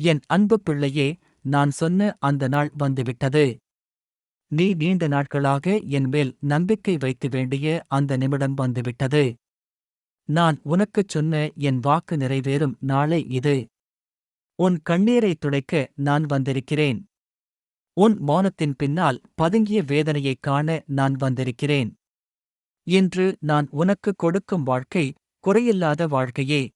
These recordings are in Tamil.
என் அன்பு பிள்ளையே நான் சொன்ன அந்த நாள் வந்துவிட்டது. நீ நீண்ட நாட்களாக என் மேல் நம்பிக்கை வைக்க வேண்டிய அந்த நிமிடம் வந்துவிட்டது. நான் உனக்குச் சொன்ன என் வாக்கு நிறைவேறும் நாளை இது. உன் கண்ணீரைத் துடைக்க நான் வந்திருக்கிறேன். உன் மௌனத்தின் பின்னால் பதுங்கிய வேதனையைக் காண நான் வந்திருக்கிறேன். இன்று நான் உனக்கு கொடுக்கும் வாழ்க்கை குறையில்லாத வாழ்க்கையே.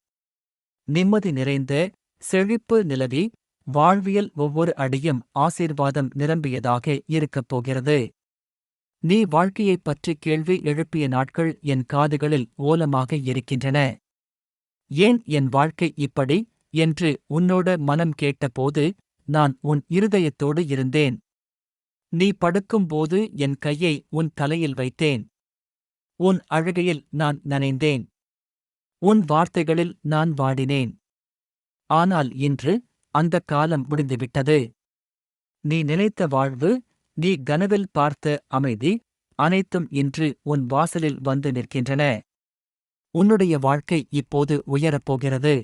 நிம்மதி நிறைந்த செழிப்பு நிலவி வாழ்வியல் ஒவ்வொரு அடியும் ஆசீர்வாதம் நிரம்பியதாக இருக்கப் போகிறது. நீ வாழ்க்கையைப் பற்றி கேள்வி எழுப்பிய நாட்கள் என் காதுகளில் ஓலமாக இருக்கின்றன. ஏன் என் வாழ்க்கை இப்படி? என்று உன்னோட மனம் கேட்டபோது நான் உன் இருதயத்தோடு இருந்தேன். நீ படுக்கும்போது என் கையை உன் தலையில் வைத்தேன். உன் அழுகையில் நான் நனைந்தேன். உன் வார்த்தைகளில் நான் வாடினேன். ஆனால் இன்று அந்தக் காலம் முடிந்துவிட்டது. நீ நினைத்த வாழ்வு நீ கனவில் பார்த்த அமைதி அனைத்தும் இன்று உன் வாசலில் வந்து நிற்கின்றன. உன்னுடைய வாழ்க்கை இப்போது உயரப்போகிறது.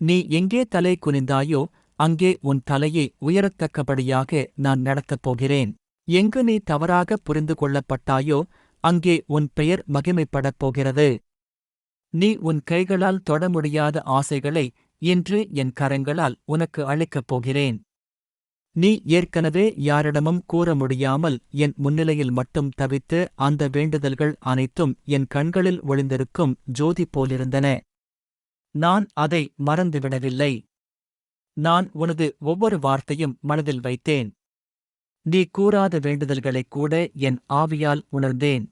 நீ எங்கே தலை குனிந்தாயோ அங்கே உன் தலையை உயரத்தக்கபடியாக நான் நடத்தப் போகிறேன். எங்கு நீ தவறாக புரிந்து கொள்ளப்பட்டாயோ அங்கே உன் பெயர் மகிமைப்படப் போகிறது. நீ உன் கைகளால் தொட முடியாத ஆசைகளை இன்று என் கரங்களால் உனக்கு அழைக்கப் போகிறேன். நீ ஏற்கனவே யாரிடமும் கூற முடியாமல் என் முன்னிலையில் மட்டும் தவித்து அந்த வேண்டுதல்கள் அனைத்தும் என் கண்களில் ஒளிந்திருக்கும் ஜோதி போலிருந்தன. நான் அதை மறந்துவிடவில்லை. நான் உனது ஒவ்வொரு வார்த்தையும் மனதில் வைத்தேன். நீ கூறாத வேண்டுதல்களைக் கூட என் ஆவியால் உணர்ந்தேன்.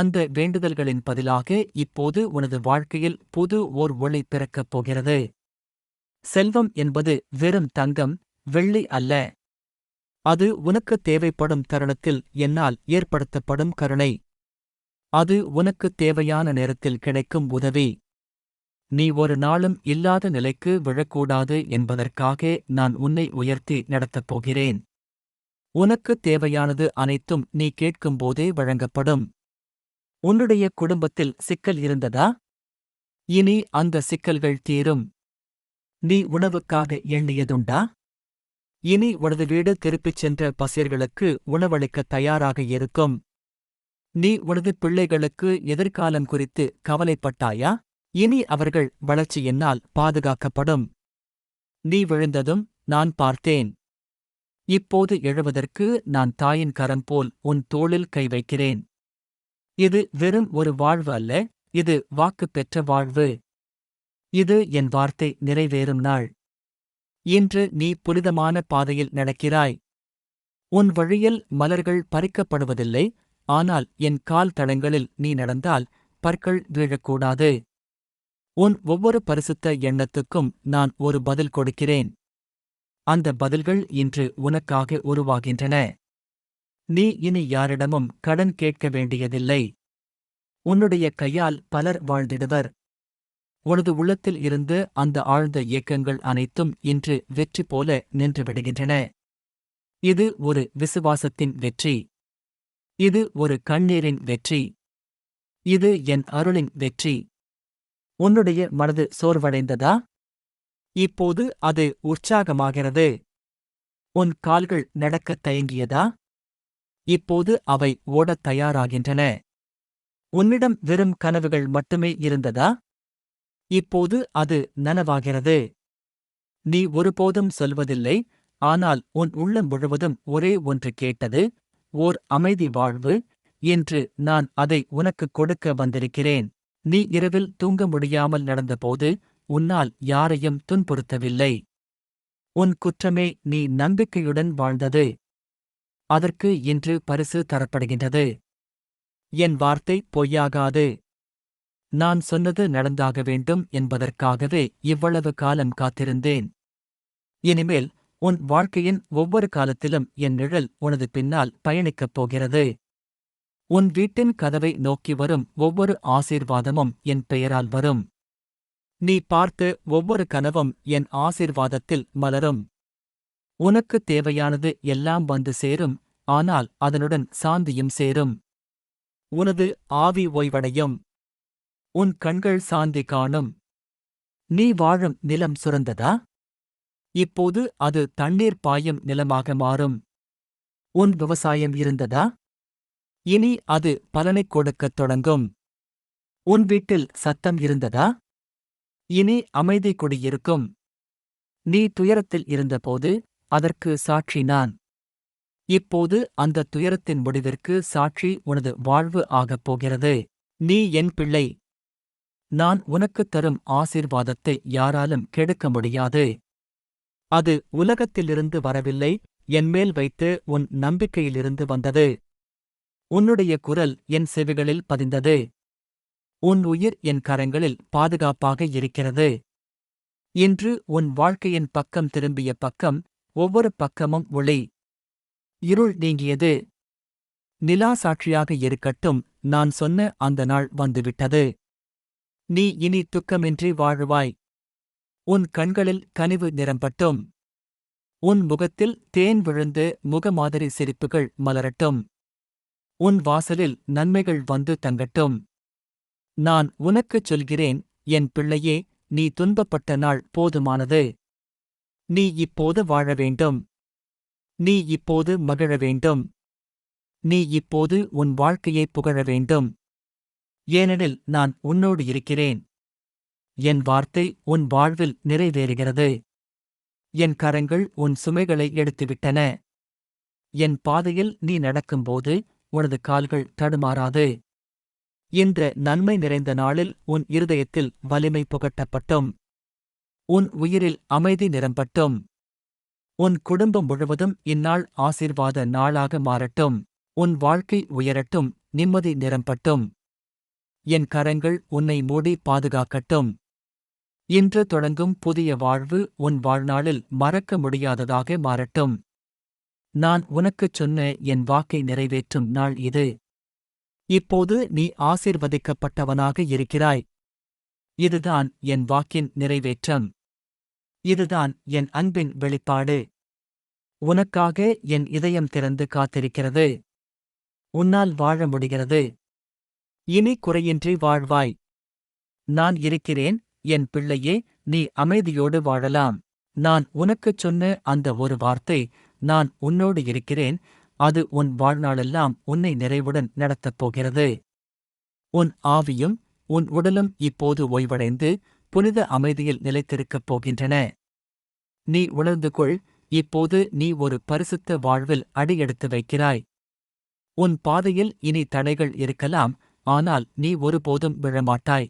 அந்த வேண்டுதல்களின் பதிலாக இப்போது உனது வாழ்க்கையில் புது ஓர் ஒளி பிறக்கப் போகிறது. செல்வம் என்பது வெறும் தங்கம் வெள்ளி அல்ல. அது உனக்கு தேவைப்படும் தருணத்தில் என்னால் ஏற்படுத்தப்படும் கருணை. அது உனக்கு தேவையான நேரத்தில் கிடைக்கும் உதவி. நீ ஒரு நாளும் இல்லாத நிலைக்கு விழக்கூடாது என்பதற்காக நான் உன்னை உயர்த்தி நடத்தப் போகிறேன். உனக்கு தேவையானது அனைத்தும் நீ கேட்கும்போதே வழங்கப்படும். உன்னுடைய குடும்பத்தில் சிக்கல் இருந்ததா? இனி அந்த சிக்கல்கள் தீரும். நீ உணவுக்காக எண்ணியதுண்டா? இனி உனது வீடு திருப்பிச் சென்ற பசியர்களுக்கு உணவளிக்க தயாராக இருக்கும். நீ உனது பிள்ளைகளுக்கு எதிர்காலம் குறித்து கவலைப்பட்டாயா? இனி அவர்கள் வளர்ச்சி என்னால் பாதுகாக்கப்படும். நீ விழுந்ததும் நான் பார்த்தேன். இப்போது எழுவதற்கு நான் தாயின் கரம் போல் உன் தோளில் கை வைக்கிறேன். இது வெறும் ஒரு வாழ்வு அல்ல இது வாக்கு பெற்ற வாழ்வு. இது என் வார்த்தை நிறைவேறும் நாள். இன்று நீ புனிதமான பாதையில் நடக்கிறாய். உன் வழியில் மலர்கள் பறிக்கப்படுவதில்லை ஆனால் என் கால் தடங்களில் நீ நடந்தால் பற்கள் வீழக்கூடாது. உன் ஒவ்வொரு பரிசுத்த எண்ணத்துக்கும் நான் ஒரு பதில் கொடுக்கிறேன். அந்த பதில்கள் இன்று உனக்காக உருவாகின்றன. நீ இனி யாரிடமும் கடன் கேட்க வேண்டியதில்லை. உன்னுடைய கையால் பலர் வாழ்ந்திடுவர். உனது உள்ளத்தில் இருந்து அந்த ஆழ்ந்த இயக்கங்கள் அனைத்தும் இன்று வெற்றி போல நின்று விடுகின்றன. இது ஒரு விசுவாசத்தின் வெற்றி. இது ஒரு கண்ணீரின் வெற்றி. இது என் அருளின் வெற்றி. உன்னுடைய மனது சோர்வடைந்ததா? இப்போது அது உற்சாகமாகிறது. உன் கால்கள் நடக்கத் தயங்கியதா? இப்போது அவை ஓடத் தயாராகின்றன. உன்னிடம் வெறும் கனவுகள் மட்டுமே இருந்ததா? இப்போது அது நனவாகிறது. நீ ஒருபோதும் சொல்வதில்லை ஆனால் உன் உள்ளம் முழுவதும் ஒரே ஒன்று கேட்டது ஓர் அமைதி வாழ்வு என்று நான் அதை உனக்குக் கொடுக்க வந்திருக்கிறேன். நீ இரவில் தூங்க முடியாமல் நடந்தபோது உன்னால் யாரையும் துன்புறுத்தவில்லை. உன் குற்றமே நீ நம்பிக்கையுடன் வாழ்ந்தது. அதற்கு இன்று பரிசு தரப்படுகின்றது. என் வார்த்தை பொய்யாகாது. நான் சொன்னது நடந்தாக வேண்டும் என்பதற்காகவே இவ்வளவு காலம் காத்திருந்தேன். இனிமேல் உன் வாழ்க்கையின் ஒவ்வொரு காலத்திலும் என் நிழல் உனது பின்னால் பயணிக்கப் போகிறது. உன் வீட்டின் கதவை நோக்கி வரும் ஒவ்வொரு ஆசீர்வாதமும் என் பெயரால் வரும். நீ பார்த்து ஒவ்வொரு கனவும் என் ஆசீர்வாதத்தில் மலரும். உனக்குத் தேவையானது எல்லாம் வந்து சேரும் ஆனால் அதனுடன் சாந்தியும் சேரும். உனது ஆவி ஓய்வடையும். உன் கண்கள் சாந்தி காணும். நீ வாழும் நிலம் சுரந்ததா? இப்போது அது தண்ணீர் பாயும் நிலமாக மாறும். உன் விவசாயம் இருந்ததா? இனி அது பலனைக் கொடுக்கத் தொடங்கும். உன் வீட்டில் சத்தம் இருந்ததா? இனி அமைதி குடியிருக்கும். நீ துயரத்தில் இருந்தபோது அதற்கு சாட்சி நான். இப்போது அந்த துயரத்தின் முடிவிற்கு சாட்சி உனது வாழ்வு ஆகப் போகிறது. நீ என் பிள்ளை. நான் உனக்குத் தரும் ஆசீர்வாதத்தை யாராலும் கெடுக்க முடியாது. அது உலகத்திலிருந்து வரவில்லை என்மேல் வைத்து உன் நம்பிக்கையிலிருந்து வந்தது. உன்னுடைய குரல் என் செவிகளில் பதிந்தது. உன் உயிர் என் கரங்களில் பாதுகாப்பாக இருக்கிறது. இன்று உன் வாழ்க்கையின் பக்கம் திரும்பிய பக்கம் ஒவ்வொரு பக்கமும் ஒளி. இருள் நீங்கியது. நிலா சாட்சியாக இருக்கட்டும் நான் சொன்ன அந்த நாள் வந்துவிட்டது. நீ இனி துக்கமின்றி வாழ்வாய். உன் கண்களில் கனிவு நிரம்பட்டும். உன் முகத்தில் தேன் விழுந்து முகமாதிரி சிரிப்புகள் மலரட்டும். உன் வாசலில் நன்மைகள் வந்து தங்கட்டும். நான் உனக்குச் சொல்கிறேன் என் பிள்ளையே நீ துன்பப்பட்ட நாள் போதுமானது. நீ இப்போது வாழ வேண்டும். நீ இப்போது மகிழ வேண்டும். நீ இப்போது உன் வாழ்க்கையை புகழ வேண்டும். ஏனெனில் நான் உன்னோடு இருக்கிறேன். என் வார்த்தை உன் வாழ்வில் நிறைவேறுகிறது. என் கரங்கள் உன் சுமைகளை எடுத்துவிட்டன. என் பாதையில் நீ நடக்கும்போது உனது கால்கள் தடுமாறாது. இன்ற நன்மை நிறைந்த நாளில் உன் இருதயத்தில் வலிமை புகட்டப்பட்டும். உன் உயிரில் அமைதி நிரம்பட்டும். உன் குடும்பம் முழுவதும் இந்நாள் ஆசீர்வாத நாளாக மாறட்டும். உன் வாழ்க்கை உயரட்டும் நிம்மதி நிரம்பட்டும். என் கரங்கள் உன்னை மூடி பாதுகாக்கட்டும். இன்று தொடங்கும் புதிய வாழ்வு உன் வாழ்நாளில் மறக்க முடியாததாக மாறட்டும். நான் உனக்குச் சொன்ன என் வாக்கை நிறைவேற்றும் நாள் இது. இப்போது நீ ஆசீர்வதிக்கப்பட்டவனாக இருக்கிறாய். இதுதான் என் வாக்கின் நிறைவேற்றம். இதுதான் என் அன்பின் வெளிப்பாடு. உனக்காக என் இதயம் திறந்து காத்திருக்கிறது. உன்னால் வாழ முடிகிறது. இனி குறையின்றி வாழ்வாய். நான் இருக்கிறேன் என் பிள்ளையே நீ அமைதியோடு வாழலாம். நான் உனக்குச் சொன்ன அந்த ஒரு வார்த்தை நான் உன்னோடு இருக்கிறேன் அது உன் வாழ்நாளெல்லாம் உன்னை நிறைவுடன் நடத்தப் போகிறது. உன் ஆவியும் உன் உடலும் இப்போது ஓய்வடைந்து புனித அமைதியில் நிலைத்திருக்கப் போகின்றன. நீ உணர்ந்து கொள் இப்போது நீ ஒரு பரிசுத்த வாழ்வில் அடியெடுத்து வைக்கிறாய். உன் பாதையில் இனி தடைகள் இருக்கலாம் ஆனால் நீ ஒருபோதும் விழமாட்டாய்.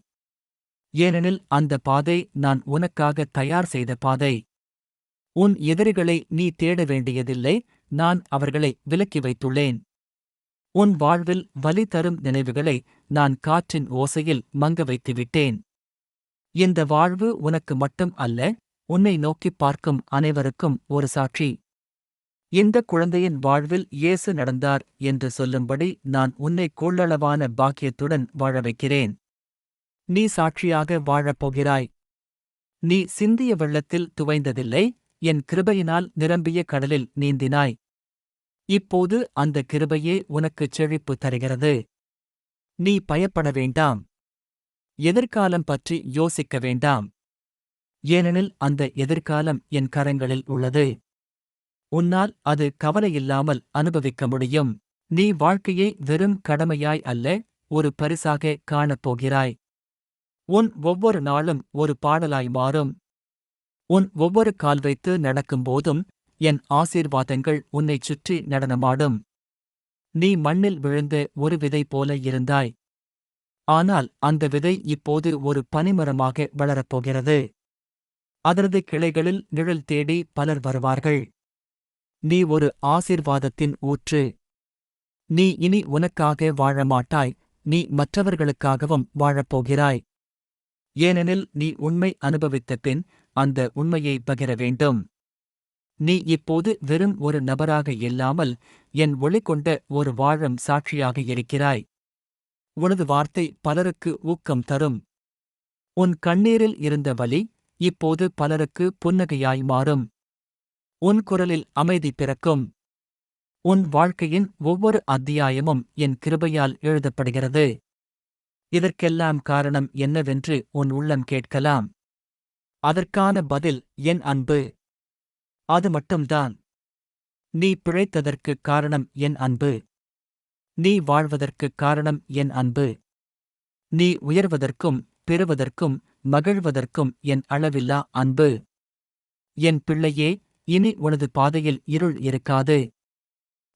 ஏனெனில் அந்த பாதை நான் உனக்காக தயார் செய்த பாதை. உன் எதிரிகளை நீ தேட வேண்டியதில்லை நான் அவர்களை விலக்கி வைத்துள்ளேன். உன் வாழ்வில் வலி தரும் நினைவுகளை நான் காற்றின் ஓசையில் மங்க வைத்துவிட்டேன். இந்த வாழ்வு உனக்கு மட்டும் அல்ல உன்னை நோக்கிப் பார்க்கும் அனைவருக்கும் ஒரு சாட்சி. இந்த குழந்தையின் வாழ்வில் இயேசு நடந்தார் என்று சொல்லும்படி நான் உன்னை கொள்ளளவான பாக்கியத்துடன் வாழ வைக்கிறேன். நீ சாட்சியாக வாழப்போகிறாய் நீ சிந்திய வெள்ளத்தில் துவைந்ததில்லை என் கிருபையினால் நிரம்பிய கடலில் நீந்தினாய். இப்போது அந்த கிருபையே உனக்குச் செழிப்பு தருகிறது. நீ பயப்பட வேண்டாம். எதிர்காலம் பற்றி யோசிக்க வேண்டாம். ஏனெனில் அந்த எதிர்காலம் என் கரங்களில் உள்ளது. உன்னால் அது கவலையில்லாமல் அனுபவிக்க முடியும். நீ வாழ்க்கையை வெறும் கடமையாய் அல்ல ஒரு பரிசாக காணப்போகிறாய் உன் ஒவ்வொரு நாளும் ஒரு பாடலாய் மாறும். உன் ஒவ்வொரு கால் வைத்து நடக்கும்போதும் என் ஆசீர்வாதங்கள் உன்னைச் சுற்றி நடனமாடும். நீ மண்ணில் விழுந்த ஒரு விதை போல இருந்தாய். ஆனால் அந்த விதை இப்போது ஒரு பனிமரமாக வளரப்போகிறது. அதனது கிளைகளில் நிழல் தேடி பலர் வருவார்கள். நீ ஒரு ஆசீர்வாதத்தின் ஊற்று. நீ இனி உனக்காக வாழமாட்டாய். நீ மற்றவர்களுக்காகவும் வாழப்போகிறாய். ஏனெனில் நீ உண்மை அனுபவித்த பின் அந்த உண்மையை பகிர வேண்டும். நீ இப்போது வெறும் ஒரு நபராக இல்லாமல் என் ஒளி கொண்ட ஒரு வாழும் சாட்சியாக இருக்கிறாய். உனது வார்த்தை பலருக்கு ஊக்கம் தரும். உன் கண்ணீரில் இருந்த வலி இப்போது பலருக்கு புன்னகையாய் மாறும். உன் குரலில் அமைதி பிறக்கும். உன் வாழ்க்கையின் ஒவ்வொரு அத்தியாயமும் என் கிருபையால் எழுதப்படுகிறது. இதற்கெல்லாம் காரணம் என்னவென்று உன் உள்ளம் கேட்கலாம். அதற்கான பதில் என் அன்பு. அது மட்டும்தான். நீ பிழைத்ததற்குக் காரணம் என் அன்பு. நீ வாழ்வதற்குக் காரணம் என் அன்பு. நீ உயர்வதற்கும் பெறுவதற்கும் மகிழ்வதற்கும் என் அளவில்லா அன்பு. என் பிள்ளையே இனி உனது பாதையில் இருள் இருக்காது.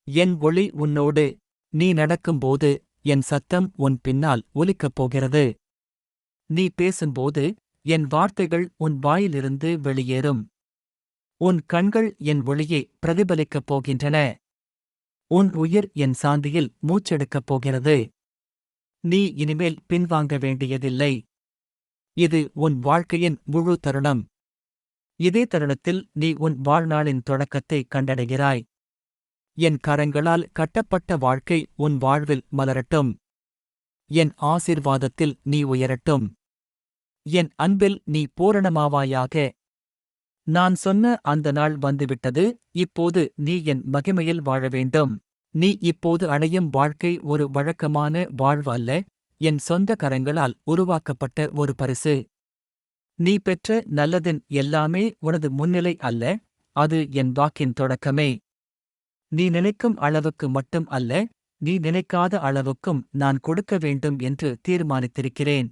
என் ஒளி உன்னோடு. நீ நடக்கும்போது என் சத்தம் உன் பின்னால் ஒலிக்கப் போகிறது. நீ பேசும்போது என் வார்த்தைகள் உன் வாயிலிருந்து வெளியேறும். உன் கண்கள் என் ஒளியை பிரதிபலிக்கப் போகின்றன. உன் உயிர் என் சாந்தியில் மூச்செடுக்கப் போகிறது. நீ இனிமேல் பின்வாங்க வேண்டியதில்லை. இது உன் வாழ்க்கையின் முழு தருணம். இதே தருணத்தில் நீ உன் வாழ்நாளின் தொடக்கத்தை கண்டடைகிறாய். என் கரங்களால் கட்டப்பட்ட வாழ்க்கை உன் வாழ்வில் மலரட்டும். என் ஆசிர்வாதத்தில் நீ உயரட்டும். என் அன்பில் நீ பூரணமாவாயாக நான் சொன்ன அந்த நாள் வந்துவிட்டது இப்போது நீ என் மகிமையில் வாழ வேண்டும். நீ இப்போது அடையும் வாழ்க்கை ஒரு வழக்கமான வாழ்வு அல்ல என் சொந்த கரங்களால் உருவாக்கப்பட்ட ஒரு பரிசு. நீ பெற்ற நல்லதின் எல்லாமே உனது முன்னிலை அல்ல அது என் வாக்கின் தொடக்கமே. நீ நினைக்கும் அளவுக்கு மட்டும் அல்ல நீ நினைக்காத அளவுக்கும் நான் கொடுக்க வேண்டும் என்று தீர்மானித்திருக்கிறேன்.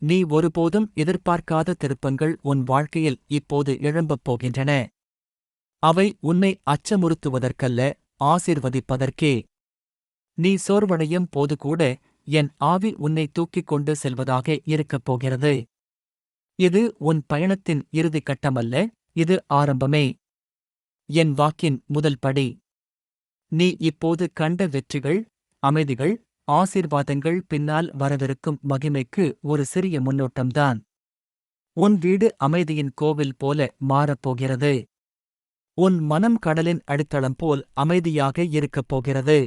நீ ஒருபோதும் எதிர்பார்க்காத திருப்பங்கள் உன் வாழ்க்கையில் இப்போது எழும்பப் போகின்றன. அவை உன்னை அச்சமுறுத்துவதற்கல்ல ஆசிர்வதிப்பதற்கே. நீ சோர்வடையும் போது கூட என் ஆவி உன்னை தூக்கிக் கொண்டு செல்வதாக இருக்கப் போகிறது. இது உன் பயணத்தின் இறுதி கட்டமல்ல இது ஆரம்பமே. என் வாக்கின் முதல் படி. நீ இப்போது கண்ட வெற்றிகள் அமைதிகள் ஆசீர்வாதங்கள் பின்னால் வரவிருக்கும் மகிமைக்கு ஒரு சிறிய முன்னோட்டம்தான். உன் வீடு அமைதியின் கோவில் போல மாறப்போகிறது. உன் மனம் கடலின் அடித்தளம் போல் அமைதியாக இருக்கப் போகிறது.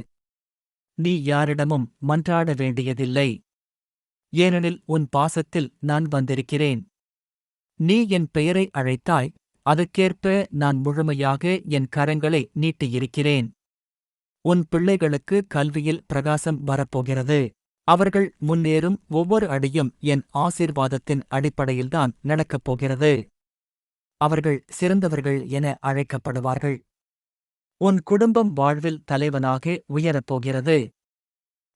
நீ யாரிடமும் மன்றாட வேண்டியதில்லை. ஏனெனில் உன் பாசத்தில் நான் வந்திருக்கிறேன். நீ என் பெயரை அழைத்தாய் அதற்கேற்ப நான் முழுமையாக என் கரங்களை நீட்டியிருக்கிறேன். உன் பிள்ளைகளுக்கு கல்வியில் பிரகாசம் வரப்போகிறது. அவர்கள் முன்னேறும் ஒவ்வொரு அடியும் என் ஆசீர்வாதத்தின் அடிப்படையில்தான் நடக்கப் போகிறது. அவர்கள் சிறந்தவர்கள் என அழைக்கப்படுவார்கள். உன் குடும்பம் வாழ்வில் தலைவனாக உயரப்போகிறது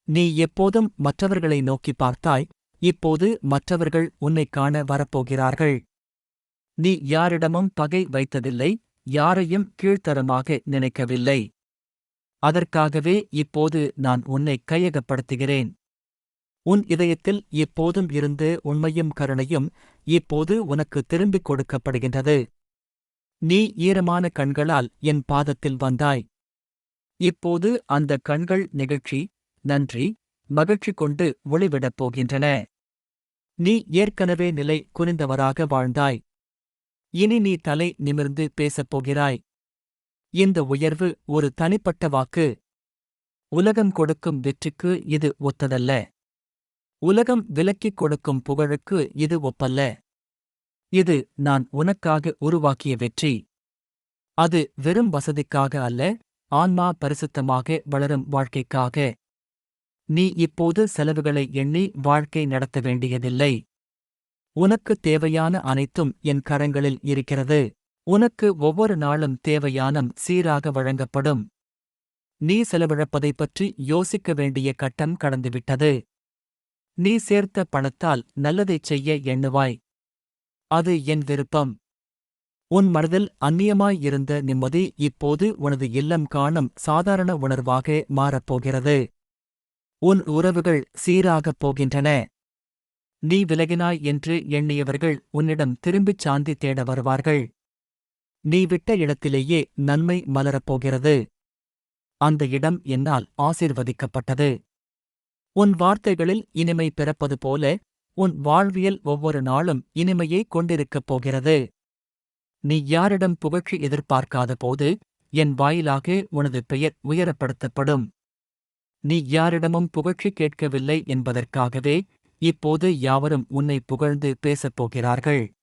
நீ எப்போதும் மற்றவர்களை நோக்கி பார்த்தாய் இப்போது மற்றவர்கள் உன்னைக் காண வரப்போகிறார்கள். நீ யாரிடமும் பகை வைத்ததில்லை யாரையும் கீழ்த்தரமாக நினைக்கவில்லை. அதற்காகவே இப்போது நான் உன்னை கையகப்படுத்துகிறேன். உன் இதயத்தில் இப்போதும் இருந்து உண்மையும் கருணையும் இப்போது உனக்கு திரும்பிக் கொடுக்கப்படுகின்றது. நீ ஈரமான கண்களால் என் பாதத்தில் வந்தாய். இப்போது அந்த கண்கள் நிகழ்ச்சி நன்றி மகிழ்ச்சி கொண்டு ஒளிவிடப் போகின்றன. நீ ஏற்கனவே நிலை குனிந்தவராக வாழ்ந்தாய். இனி நீ தலை நிமிர்ந்து பேசப் போகிறாய். இந்த உயர்வு ஒரு தனிப்பட்ட வாக்கு. உலகம் கொடுக்கும் வெற்றிக்கு இது ஒத்ததல்ல. உலகம் விலக்கிக் கொடுக்கும் புகழுக்கு இது ஒப்பல்ல. இது நான் உனக்காக உருவாக்கிய வெற்றி. அது வெறும் வசதிக்காக அல்ல ஆன்மா பரிசுத்தமாக வளரும் வாழ்க்கைக்காக. நீ இப்போது செலவுகளை எண்ணி வாழ்க்கை நடத்த வேண்டியதில்லை. உனக்கு தேவையான அனைத்தும் என் கரங்களில் இருக்கிறது. உனக்கு ஒவ்வொரு நாளும் தேவையானம் சீராக வழங்கப்படும். நீ செலவிழப்பதைப் பற்றி யோசிக்க வேண்டிய கட்டம் கடந்துவிட்டது. நீ சேர்த்த பணத்தால் நல்லதைச் செய்ய எண்ணுவாய். அது என் விருப்பம். உன் மனதில் அந்நியமாயிருந்த நிம்மதி இப்போது உனது இல்லம் காணும் சாதாரண உணர்வாக மாறப்போகிறது. உன் உறவுகள் சீராகப் போகின்றன. நீ விலகினாய் என்று எண்ணியவர்கள் உன்னிடம் திரும்பிச் சாந்தி தேட வருவார்கள். நீ விட்ட இடத்திலேயே நன்மை மலரப்போகிறது. அந்த இடம் என்னால் ஆசிர்வதிக்கப்பட்டது. உன் வார்த்தைகளில் இனிமை பிறப்பது போல உன் வாழ்வியல் ஒவ்வொரு நாளும் இனிமையை கொண்டிருக்கப் போகிறது. நீ யாரிடம் புகழ்ச்சி எதிர்பார்க்காத போது என் வாயிலாக உனது பெயர் உயரப்படுத்தப்படும். நீ யாரிடமும் புகழ்ச்சி கேட்கவில்லை என்பதற்காகவே இப்போது யாவரும் உன்னை புகழ்ந்து பேசப் போகிறார்கள்.